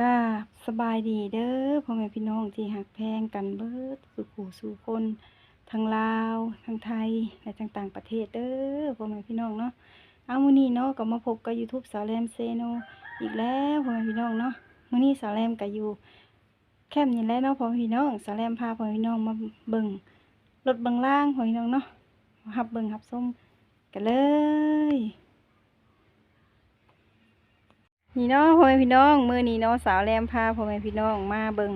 กราบสบายดีเด้อพ่อแม่พี่น้องที่หักแพงกันเบิดสู่ขู่สู่คนทั้งลาวทั้งไทยและทั้งต่างประเทศเด้อพ่อแม่พี่น้องเนาะเอามื้อนี้เนาะก็มาพบกับ YouTube สาวแรมเซโนอีกแล้วพ่อแม่พี่น้องเนาะมื้อนี้สาวแรมก็อยู่ แคมป์นี่แหละเนาะพ่อแม่พี่น้องสาวแรมพาพ่อแม่พี่น้องมาเบิ่งรถเบิ่งล่างพ่อแม่พี่น้องเนาะมารับเบิ่งรับชมกันเลย นี่เนาะพ่อแม่พี่น้องมือนี้เนาะสาวแรมพาพ่อแม่พี่น้องมาเบิ่ง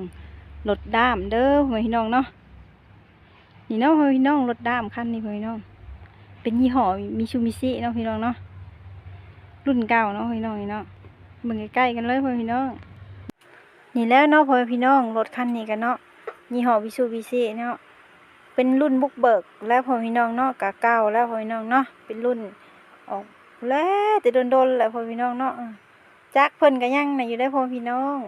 รถด้ามเด้อพ่อแม่พี่น้องเนาะนี่เนาะพ่อแม่พี่น้องรถด้ามคันนี้พ่อแม่พี่น้อง เป็นยี่ห้อมิชูมิซิเนาะพี่น้องเนาะรุ่นเก่าเนาะพ่อแม่พี่น้องนี่เนาะเบิ่งใกล้ๆกันเลยพ่อแม่พี่น้อง นี่แล้วเนาะพ่อแม่พี่น้องรถคันนี้กันเนาะยี่ห้อมิชูมิซิเนาะเป็นรุ่นบุกเบิกแล้วพ่อแม่พี่น้องเนาะกะเก่าแล้วพ่อแม่พี่น้องเนาะเป็นรุ่นออกแล้วแต่โดนๆแหละพ่อแม่พี่น้องเนาะ จักเพิ่นก็ยังน่ะอยู่ได้พ่อพี่น้อง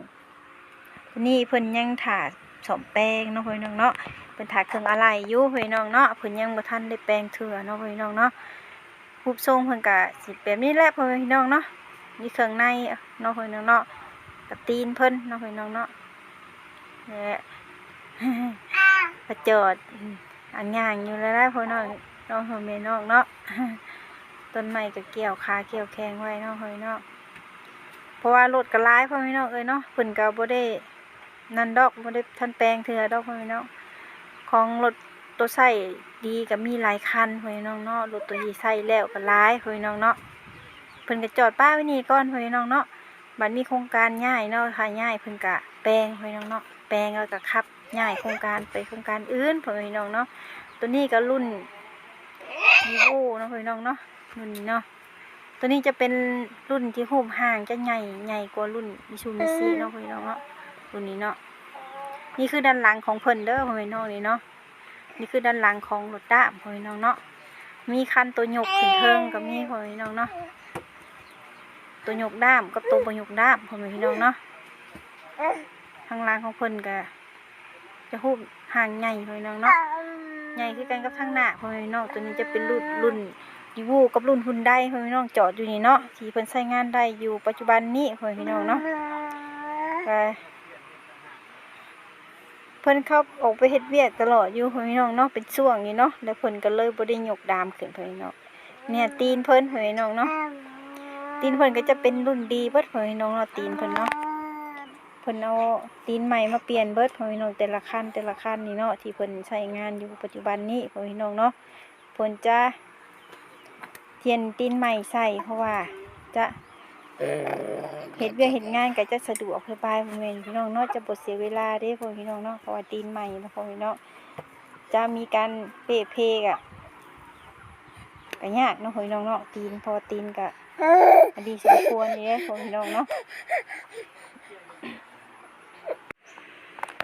นี่เพิ่นยังถาสมแปลงเนาะพ่อพี่น้องเนาะเพิ่นถาเครื่องอะไรอยู่พ่อพี่น้องเนาะเพิ่นยังบ่ทันได้แปลงเถื่อเนาะพ่อพี่น้องเนาะรูปทรงเพิ่นก็สิแบบนี้แหละพ่อพี่น้องเนาะนี่เครื่องในเนาะพ่อพี่น้องเนาะกับตีนเพิ่นเนาะพ่อพี่น้องเนาะนี่และประจอดอันย่างอยู่แล้วได้พ่อพี่น้องเนาะพ่อแม่น้องเนาะต้นไม้ก็เกี่ยวขาเกี่ยวแข้งไว้เนาะพ่อพี่น้อง เพราะว่ารถก็ร้ายพ่อพี่น้องเอ้ยเนาะเพิ่นก็บ่ได้นันดอกบ่ได้ทันแปลงเทื่อดอกพ่อพี่น้องของรถตัวใส่ดีก็มีหลายคันพ่อพี่น้องเนาะรถตัวที่ใส่แล้วก็ร้ายพ่อพี่น้องเนาะเพิ่นก็จอดป้าไว้นี่ก่อนพ่อพี่น้องเนาะบัดมีโครงการย้ายเนาะค่ะย้ายเพิ่นก็แปลงพ่อพี่น้องเนาะแปลงแล้วก็ขับย้ายโครงการไปโครงการอื่นพ่อพี่น้องเนาะตัวนี้ก็รุ่น vivo เนาะพ่อพี่น้องเนาะรุ่นนี้เนาะ ตัวนี้จะเป็นรุ่นที่หูบห่างจะใหญ่ใหญ่กว่ารุ่นมิชูมิซิเนาะพี่น้องเนาะรุ่นนี้เนาะนี่คือด้านหลังของเพิ่นเด้อพี่น้องนี่เนาะนี่คือด้านหลังของรถด้ามพี่น้องเนาะมีคันตัวหยกขึ้นเทิงกับมีพี่น้องเนาะตัวหยกด้ามกับตัวบ่หยกด้ามพี่น้องเนาะทางหล่างของเพิ่นก็จะหูบห่างใหญ่พี่น้องเนาะใหญ่คือกันกับทางหน้าพี่น้องตัวนี้จะเป็นรุ่นรุ่น ดีวูกับรุ่นหุ่นได้พ่อพี่น้องจอดอยู่นี่เนาะที่เพิ่นใช้งานได้อยู่ปัจจุบันนี้พ่อพี่น้องเนาะก็เพิ่นเข้าออกไปเฮ็ดเวียกตลอดอยู่พ่อพี่น้องเนาะเป็นช่วงนี้เนาะแล้วเพิ่นก็เลยบ่ได้ยกดามขึ้นพ่อพี่น้องเนี่ยตีนเพิ่นพ่อพี่น้องเนาะตีนเพิ่นก็จะเป็นรุ่นดีเบิดพ่อพี่น้องเนาะตีนเพิ่นเนาะเพิ่นเอาตีนใหม่มาเปลี่ยนเบิดพ่อพี่น้องแต่ละคันแต่ละคันนี่เนาะที่เพิ่นใช้งานอยู่ปัจจุบันนี้พ่อพี่น้องเนาะเพิ่นจะ เทียนตีนใหม่ใส่เพราะว่าจะเห็ดเวียกเห็ดงานก็จะสะดวกสบายพ่อแม่พี่น้องเนาะจะบดเสียเวลาเด้พ่อพี่น้องเนาะเพราะว่าตีนใหม่นะพ่อพี่น้องจะมีการเปะเพกอะก็ยากเนาะพ่อพี่น้องเนาะตีนเพอตีนกะอดีสมควรนี่เด้พ่อพี่น้องเนาะ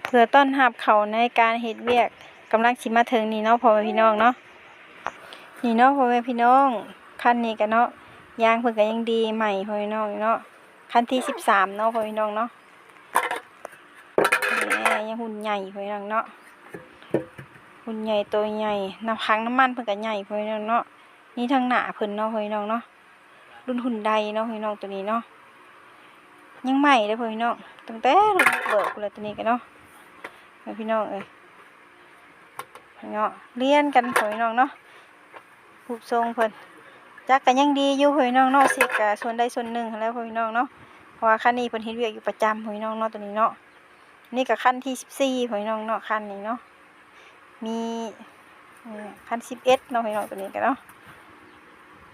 เพื่อต้อนรับเขาในการเห็ดเวียกกำลังสิมาถึงนี่เนาะพ่อแม่พี่น้องเนาะนี่เนาะพ่อแม่พี่น้อง คันนี้กันเนาะยางเพิ่นก็ยังดีใหม่พ่อพี่น้องเนาะคันที่สิบสามเนาะพ่อพี่น้องเนาะแหมยังหุ่นใหญ่พ่อพี่น้องเนาะหุ่นใหญ่ตัวใหญ่น้ำพังน้ำมันเพิ่นก็ใหญ่พ่อพี่น้องเนาะนี่ทางหน้าเพิ่นเนาะพ่อพี่น้องเนาะรุ่นหุ่นใดเนาะพ่อพี่น้องตัวนี้เนาะยังใหม่เลยพ่อพี่น้องตั้งแต่รุ่นเบิกเลยตัวนี้กันเนาะพี่น้องเอ้ยเนาะเรียนกันพ่อพี่น้องเนาะรูปทรงเพิ่น จักกันยังดีอยู่พี่น้องเนาะสิกะส่วนใดส่วนหนึ่งแหล้วพี่น้องเนาะเพราะว่าคันนี้เพิ่นเฮ็ดเวียกอยู่ประจำพี่น้องเนาะตัวนี้เนาะนี่ก็คันที่สิบสี่พี่น้องเนาะคันนี้เนาะมีเอ่อคันสิบเอ็ดเนาะพี่น้องตัวนี้ก็เนาะ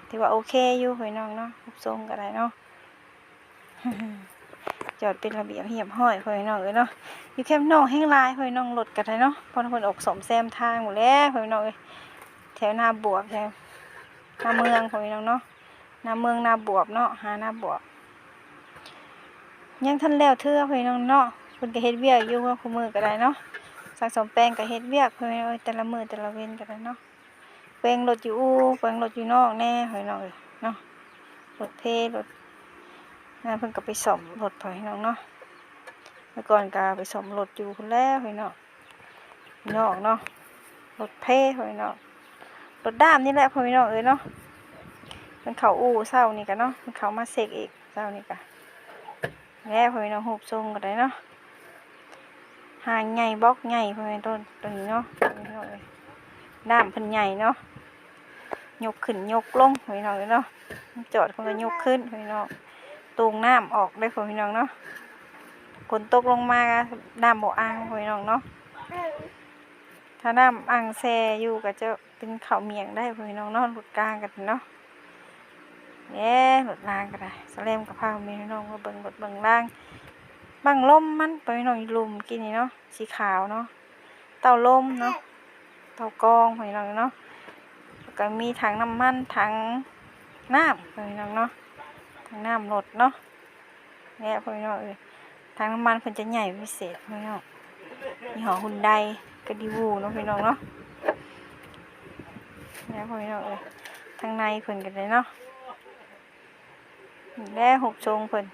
ถือว่าโอเคอยู่พี่น้องเนาะรูปทรงก็ได้เนาะจอดเป็นระเบียบเรียบร้อยพี่น้องเอ้ยเนาะอยู่แคมป์นอกแห้งลายพี่น้องรถก็ได้เนาะเพราะเพิ่นอกสมแซมทางหมดแล้วพี่น้องเอ้ยแถวหน้าบวบแถว นาเมืองของพี่น้องเนาะนาเมืองนาบวบเนาะหานาบวบยังทันแล้วเทื่อพี่น้องเนาะเพิ่นก็เฮ็ดเวียกอยู่ว่าคู่มือก็ได้เนาะสังสมแปลงก็เฮ็ดเวียกพี่น้องเอ้ยแต่ละมือแต่ละเว้นก็ได้เนาะแปลงรถอยู่อู่แปลงรถอยู่นอกแน่พี่น้องเนาะรถเทรถนั่นเพิ่นก็ไปซ่อมรถพี่น้องเนาะเมื่อก่อนก็ไปซ่อมรถอยู่พุ่นแล้วพี่น้องนอกเนาะรถเพพี่น้อง รถด้ามนี่แหละพ่อพี่น้องเอ้ยเนาะมันเขาอู่เศร้านี่กันเนาะมันเขามาเสกอีกเศร้านี่กันแล้วพ่อแม่น้องหูบทรงก็ได้เนาะหางใหญ่บล็อกใหญ่พ่อแม่ต้นตัวนี้เนาะพ่อแม่พี่น้องเอ้ยด้ามพิ่นใหญ่เนาะยกขึ้นยกลงพ่อแม่น้องเอ้ยเนาะจอดเพิ่นก็ยกขึ้นพ่อแม่น้องตูงน้ำออกได้พ่อแม่น้องเนาะฝนตกลงมาน้ำบ่อ่างพ่อแม่น้องเนาะ ถ้าน้ำอ่างแซอยู่ก็จะเป็นเข้าเมียงได้พ่อแม่น้องนาะหลุดกลางกันเนาะเนี่ยหลุดล่างก็ได้สแลมกับผ้าแม่น้องมาเบิ่งหลุดเบิ่งล่างบังลมมันไปน้องอีลุมกินนี่เนาะสีขาวเนาะเต่าลมเนาะเต่ากองไปน้องเนาะแล้วก็มีถังน้ำมันถังน้ำไปน้องเนาะถังน้ำรถเนาะเนี่ยไปน้องเอ้ยถังน้ำมันเพิ่นจะใหญ่พิเศษไปน้องมีหอหุ่นได ระดิวูเนาะไปน้องเนาะนี่ยไปน้องเอ้ยทางในเพิ่นกันเลยเนาะได้หกชงเพิ่น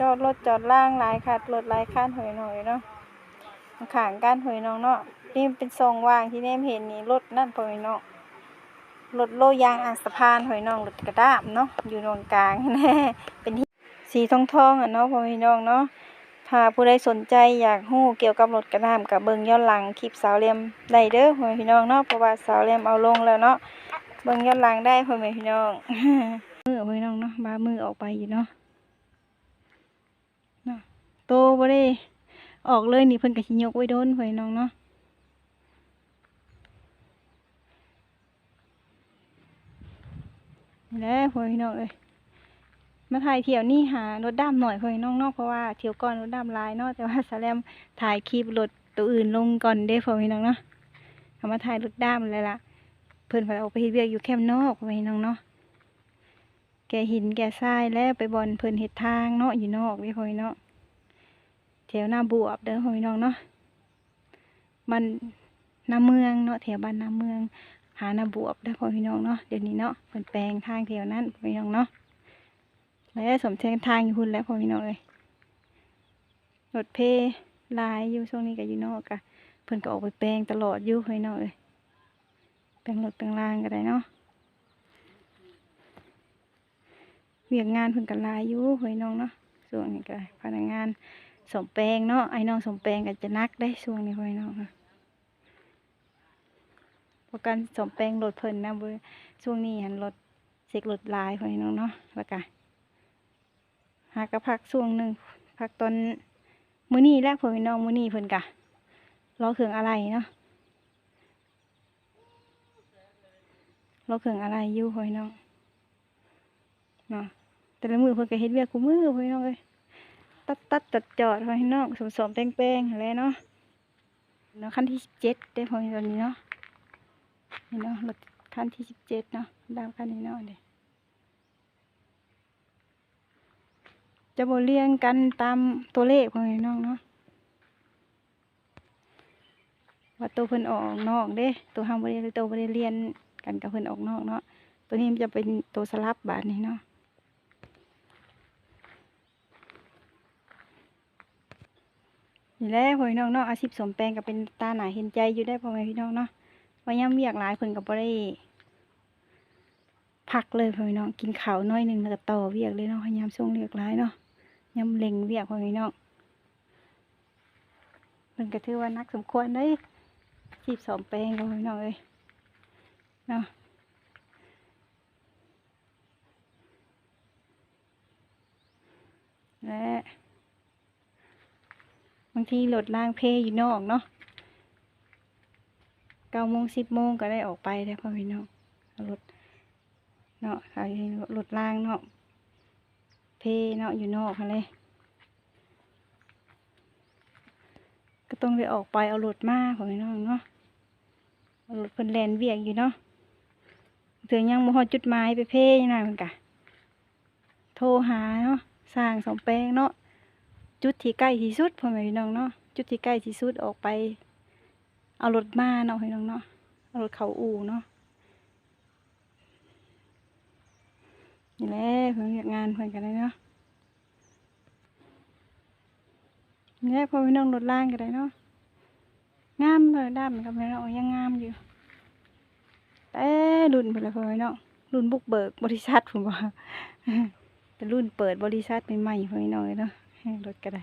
จอดรถจอดล่างหลายคันรถหลายคันหอยหน่อยเนาะขางกันหอยน้องเนาะนี่เป็นทรงว่างที่แนมเห็นนี่รถนั่นหอยเนาะรถโลยางอันสะพานหอยน้องรถกระด้ามเนาะอยู่ตรงกลางแน่เป็นสีทองทองๆอะเนาะพอพี่น้องเนาะ ถ้าผู้ใดสนใจอยากฮู้เกี่ยวกับรถกระด้ามกับเบิงย้อนหลังคลิปสาวเลียมได้เด้อพ่อพี่น้องเนาะเพราะว่าสาวเลียมเอาลงแล้วเนาะเบิงย้อนหลังได้พ่อแม่พี่น้องมือเอาไว้น้องเนาะบามือออกไปอยู่เนาะเนาะโตบ่ได้ออกเลยนี่เพิ่นก็สิยกไว้โดนพ่อแม่น้องเนาะนี่แหละพ่อแม่พี่น้องเอ้ย มาถ่ายเที่ยวนี่หารถดำหน่อยพ่อแม่น้องเนาะเพราะว่าเที่ยวก่อนรถดำหลายเนาะแต่ว่าสแลมถ่ายคลิปรถตัวอื่นลงก่อนเด้พ่อพี่น้องเนาะเอามาถ่ายรถดำเลยล่ะ เพิ่นพาออกไปเฮ็ดเวียกอยู่แคมป์นอกไปน้องเนาะแกหินแกทรายแล้วไปบอลเพิ่นเฮ็ดทางเนาะอยู่นอกนี่พ่อพี่น้องแถวหน้าบวบเด้อพ่อพี่น้องเนาะบ้านนาเมืองเนาะแถวบ้านนาเมือง หาหน้าบวบเด้อพ่อพี่น้องเนาะเดี๋ยวนี้เนาะเพิ่นแปลงทางแถวนั้นพ่อพี่น้องเนาะ แล้วสมเทงทางอยู่หุ่นแล้วพอพี่น้องเอ้ยรถเพลายอยู่ช่วงนี้ก็อยู่นอกกะเพิ่นก็ออกไปแปลงตลอดอยู่พี่น้องเอ้ยแปลงรถแปลงรางก็ได้เนาะเวียกงานเพิ่นกันลายอยู่เฮ้ยน้องเนาะส่วนนี้ก็พนักงานสมแปลงเนาะไอ้น้องสมแปลงก็จะนักได้ช่วงนี้เฮ้ยน้องค่ะพระการสมแปลงรถเพิ่นนะเว้ยช่วงนี้หันรถเสกรถลายเฮ้ยน้องเนาะแล้วก็ หากระพักช่วงหนึ่งพักตอนมือนี้แหละเพิ่นน้องมือนี้เพิ่นกะรอเครื่องอะไรเนาะราเครื่องอะไรอยู่พ่อพี่น้องเนาะแต่ละมือเพิ่นก็เฮ็ดเวียกคู่มือพ่อพี่น้องเอ้ยตัดตัดจอดจอดพ่อพี่น้องสมสมแป้งแป้งอะไรเนาะเนาะขั้นที่สิบเจ็ดได้พ่อพี่น้องนี้เนาะนี่เนาะรถขั้นที่สิบเจ็ดเนาะดาวขั้นนี้เนาะเด้ จะบเรียงกันตามตัวเลขพ่อพี่น้องเนาะว่าตัวเพิ่นออกนอกเด้ ตัวเฮาบ่ได้ตัวบ่ได้เรียนกันกับเพิ่นออกนอกเนาะ ตัวนี้มันจะเป็นตัวสลับบาทนี้เนาะ นี่แหละพ่อพี่น้องเนาะอาชีพสมแปลงก็เป็นตาหนาเห็นใจอยู่ได้พ่อแม่พี่น้องเนาะว่าย่ำเวียกหลายเพิ่นก็บ่ได้พักเลยพ่อพี่น้องกินข้าวน้อยหนึงแล้วก็ต่อเวียกเลยเนาะพยายามช่วงเวียกหลายเนาะ ยามเล็งเวียกพ่อพี่น้องเพิ่นก็ถือว่านักสมควรได้อาชีพสอมแปลงพ่อพี่น้องเอ้ยเนาะและบางทีรถล่างเพยอยู่นอกเนาะเก้าโมงสิบโมงก็ได้ออกไปแล้วพ่อพี่น้องรถเนาะขายรถล่างเนาะ เพเนาะอยู่นอกอะไรก็ต้องได้ออกไปเอารถมาพ่อพี่น้องเนาะเอารถเพิ่นแลนเวียกอยู่เนาะถึงยังบ่ฮอดจุดหมายไปเพ่ยังไงเพิ่นกะโทรหาเนาะสร้างสมแปลงเนาะจุดที่ใกล้ที่สุดพ่อแม่พี่น้องเนาะจุดที่ใกล้ที่สุดออกไป เอารถมาเนาะพี่น้องเนาะเอารถเขาอู่เนาะ นี่แหละเพิ่นเรียกงานเพิ่นกันเลยเนาะนี่แหละพ่อพี่น้องรถล่างกันเลยเนาะงามเลยด้ามกับพี่น้องยังงามอยู่แต่รุ่นไปเลยพ่อพี่น้องรุ่นบุกเบิกบริษัทผมว่าเป็นรุ่นเปิดบริษัทใหม่ๆพ่อพี่น้องเลยเนาะรถก็ได้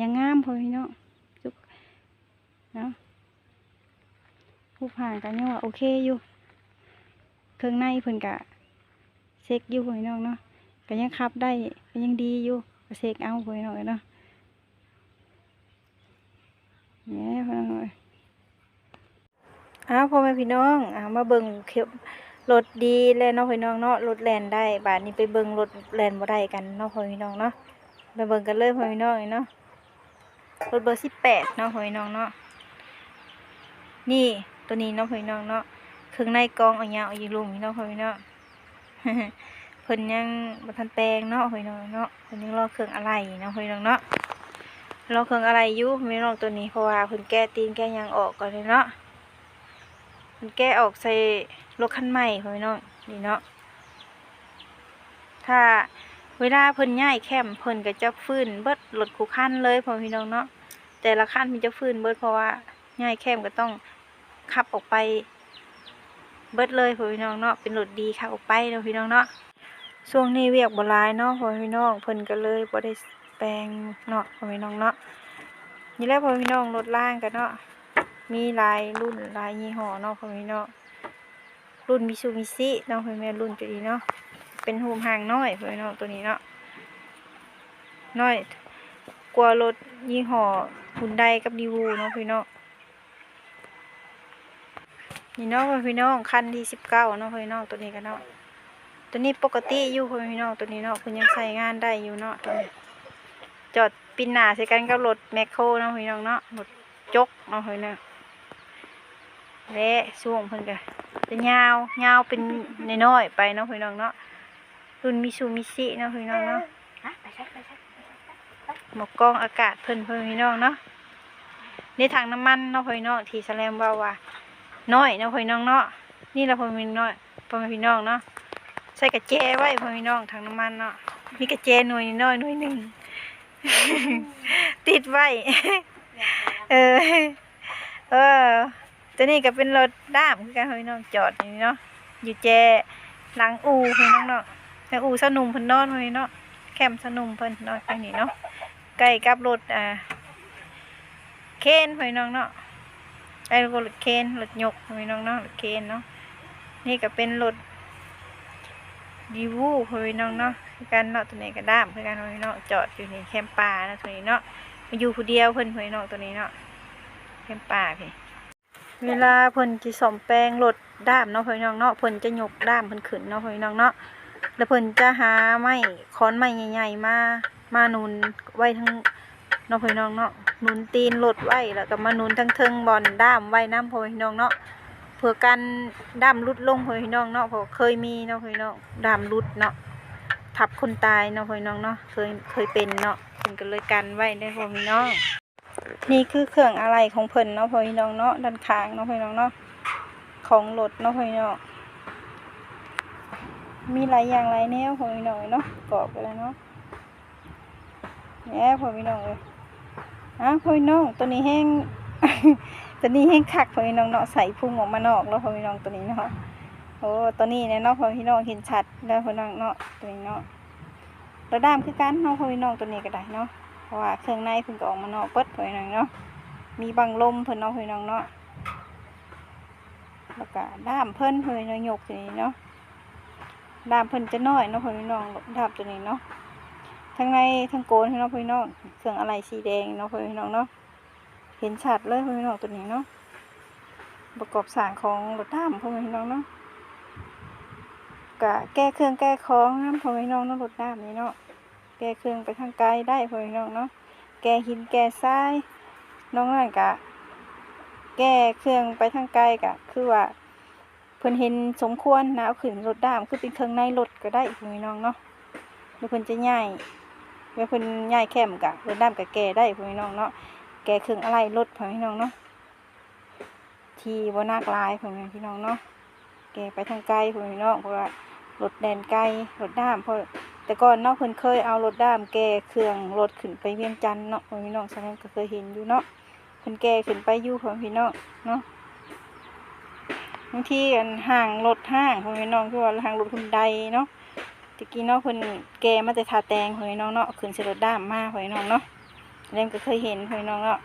ยังงามพ่อพี่น้องจุกเนาะผู้ผ่านกันยังว่าโอเคอยู่ เครื่องในเพิ่นกะ เช็คอยู่พ่อพี่น้องเนาะก็ยังขับได้ก็ยังดีอยู่ก็เช็คเอาพ่อพี่น้องเลยเนาะเนี่ยพ่อพี่น้องเอ้าวพ่อแม่พี่น้องอ่ามาเบิ่งเขียวรถดีแล้วเนาะพี่น้องเนาะรถแล่นได้บาดนี้ไปเบิ่งรถแล่นบ่ได้กันเนาะพ่อพี่น้องเนาะไปเบิ่งกันเลยพ่อพี่น้องเนาะรถเบอร์สิบแปดเนาะพ่อพี่น้องเนาะนี่ตัวนี้เนาะพ่อพี่น้องเนาะเครื่องในกองเอายาวเอายู่ลุมเนาะพ่อพี่น้อง เพิ่นยังบ่ทันแปลงเนาะพ่อพี่น้องเนาะเพิ่นยังรอเครื่องอะไรเนาะพ่อพี่น้องเนาะรอเครื่องอะไรอยู่พ่อพี่น้องตัวนี้เพราะว่าเพิ่นแก้ตีนแก้ยังออกก่อนเลยเนาะเพิ่นแก้ออกใส่รถคันใหม่พ่อพี่น้องนี่เนาะถ้าเวลาเพิ่นย้ายแคมเพิ่นก็จะฟื้นเบิดรถคู่คันเลยพอพี่น้องเนาะแต่ละคันมันจะฟื้นเบิดเพราะว่าย้ายแคมก็ต้องขับออกไป เบิดเลยพ่อพี่น้องเนาะเป็นรถดีค่ะออกไปเนาะพี่น้องเนาะช่วงนี้เวียกบ่หลายเนาะพ่อพี่น้องเพิ่นก็เลยบ่ได้แปลงเนาะพ่อพี่น้องเนาะนี่แหละพ่อพี่น้องรถล่างกันเนาะมีลายรุ่นลายยี่ห้อเนาะพ่อพี่น้องรุ่นมิซูมิซิเนาะพ่อแม่รุ่นตัวนี้เนาะเป็นหูมห่างน้อยพ่อพี่น้องตัวนี้เนาะน้อยกว่ารถยี่ห้อฮุนไดกับดีวูเนาะพี่น้อง นี่เนาะพี่น้องคันที่สิบเก้าเนาะพี่น้องตัวนี้กันเนาะตัวนี้ปกติอยู่พี่น้องตัวนี้เนาะเพิ่นยังใช้งานได้อยู่เนาะตัวนี้จอดปินหนาใส่กันกับรถแมคโครเนาะพี่น้องเนาะรถจกเนาะพี่น้องและช่วงเพิ่นก็จะยาวยาวเป็นน้อยๆไปเนาะพี่น้องเนาะรุ่นมิซูมิซิเนาะพี่น้องเนาะหมวกกองอากาศเพิ่นพ่อพี่น้องเนาะนี่ถังน้ำมันเนาะพ่อพี่น้องที่แสลมว่าว่า น้อยเนาะพ่อพี่น้องเนาะนี่ละพ่อพี่น้อยพ่อพี่น้องเนาะใส่กระเจไว้พ่อพี่น้องถังน้ำมันเนาะมีกระเจหน่วยน้อยหน่วยหนึ่งติดไว้เออเออตัวนี้ก็เป็นรถด้ามคือกันพ่อพี่น้องจอดอยู่เนาะอยู่แจหลังอู่พี่น้องเนาะหลังอู่สนุมเพิ่นนอนพี่เนาะแคมป์สนุมเพิ่นนอนไปนี่เนาะใกล้กับรถอ่าเคนพี่น้องเนาะ ไอ้รถเคนรถยกพี่น้องเนาะรถเคนเนาะนี่ก็เป็นรถดีวูพี่น้องเนาะคือกันเนาะตัวนี้ก็ด้ามคือกันพี่น้องจอดอยู่ในแคมป์ป่านะตัวนี้เนาะมาอยู่ผู้เดียวเพิ่นพี่น้องตัวนี้เนาะแคมป์ป่าพี่เวลาเพิ่นสิซ่อมแปลงรถด้ามเนาะพี่น้องเนาะเพิ่นจะยกด้ามเพิ่นขึ้นเนาะพี่น้องเนาะแล้วเพิ่นจะหาไม้ค้อนไม้ใหญ่ๆมามานุนไว้ทั้งเนาะพี่น้องเนาะ หนุนตีนรถไว้แล้วก็มาหนุนทั้งเทิงบอลด้ามไว้น้ำพ่อพี่น้องเนาะเพื่อกันด้ามรุดลงพ่อพี่น้องเนาะเพราะเคยมีเนาะพี่น้องด้ามรุดเนาะทับคนตายเนาะพี่น้องเนาะเคยเคยเป็นเนาะเพิ่นก็เลยกันไว้ได้พ่อพี่น้องนี่คือเครื่องอะไรของเพิ่นเนาะพ่อพี่น้องเนาะด้านข้างเนาะพี่น้องเนาะของรถเนาะพี่น้องมีหลายอย่างหลายแนวพ่อพี่น้องเนาะกรอบไปแล้วเนาะแหน่พ่อพี่น้องเอ้ย อ้าวพ่อน้องตัวนี้แห้งตัวนี้แห้งคักพ่อพี่น้องเนาะใส่พุงออกมานอกแล้วพ่อพี่น้องตัวนี้เนาะโอ้ตัวนี้เนี่ยเนาะพ่อพี่น้องเห็นชัดแล้วพ่อน้องเนาะตัวนี้เนาะระด้ามคือกันเนาะพ่อพี่น้องตัวนี้ก็ได้เนาะเพราะว่าเครื่องในเพิ่นก็ออกมานอกเปิดพ่อพี่น้องเนาะมีบังลมเพิ่นเนาะพ่อพี่น้องเนาะแล้วก็ด้ามเพิ่นพอพี่น้องยกตัวนี้เนาะด้ามเพิ่นจะน้อยเนาะพ่อพี่น้องด้ามตัวนี้เนาะ ทั้งในทั้งโกนพี่น้องพี่น้องเครื่องอะไรสีแดงเนาะพี่น้องเนาะเห็นชัดเลยพี่น้องตัวนี้เนาะประกอบสางของรถด้ามพี่น้องเนาะกะแก้เครื่องแก้ของน้ำพี่น้องเนาะรถด้ามนี้เนาะแก้เครื่องไปทางไกลได้พี่น้องเนาะแก้หินแก้ทรายน้องนั่นกะ แก้เครื่องไปทางไกลกะ คือว่าเพิ่นเห็นสมควรนะเอาขึ้นรถด้ามคือเป็นเครื่องในรถก็ได้พี่น้องเนาะหรือเพิ่นจะย้าย เมื่อเพิ่นย้ายแคมกะเพิ่นน้ำกะแก่ได้พ่อพี่น้องเนาะแก่เครื่องอะไรรถพ่อพี่น้องเนาะที่บ่นักลายพ่อแม่พี่น้องเนาะแก่ไปทางไกลพ่อพี่น้องเพราะว่ารถแดนไกลรถด้ามเพราะแต่ก่อนเนาะเพิ่นเคยเอารถด้ามแก่เครื่องรถขึ้นไปเวียงจันทน์เนาะพ่อพี่น้องฉะนั้นก็เคยเห็นอยู่เนาะเพิ่นแก่ขึ้นไปอยู่พ่อพี่น้องเนาะบางทีอันห่างรถห้างพ่อพี่น้องคือว่าห่างรถคุณใดเนาะะกี้เนาะเพิ่นแกมาแต่ทาแตงพ่อแม่พี่น้องเนาะขึ้นสรถด้ามมาพ่อแม่พี่น้องเนาะเล่มก็เคยเห็นพ่อแม่พี่น้องเนาะ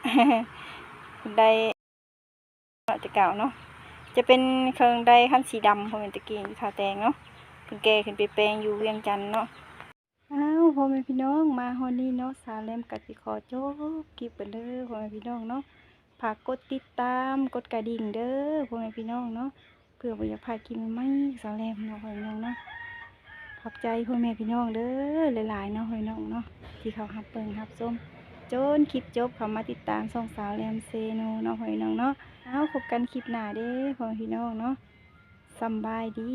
ได้เนาะจะเก่าเนาะจะเป็นเครื่องได้คันสีดำพ่อแม่ตะกี้ทาแตงเนาะเพิ่นแกขึ้นไปแปลงอยู่เวียงจันทน์เนาะอ้าวพ่อแม่พี่น้องมาฮอดนี้เนาะสาวแหลมก็สิขอโจบคลิปไปเด้อพ่อแม่พี่น้องเนาะฝากกดติดตามกดกระดิ่งเด้อพ่อแม่พี่น้องเนาะเพื่อบ่อยากพลาดคลิปใหม่สาวแรมเนาะพ่อแม่พี่น้องเนาะ อบใจพ่อแม่พี่น้องเด้อหลายๆเนาะพ่อแม่พี่น้องเนาะที่เขาฮับเปิงฮับส้มจนคลิปจบเขามาติดตามส่องสาวแรมเซโนเนาะพ่อแม่พี่น้องเนาะเอาพบกันคลิปหน้าเด้อพ่อพี่น้องเนาะสบายดี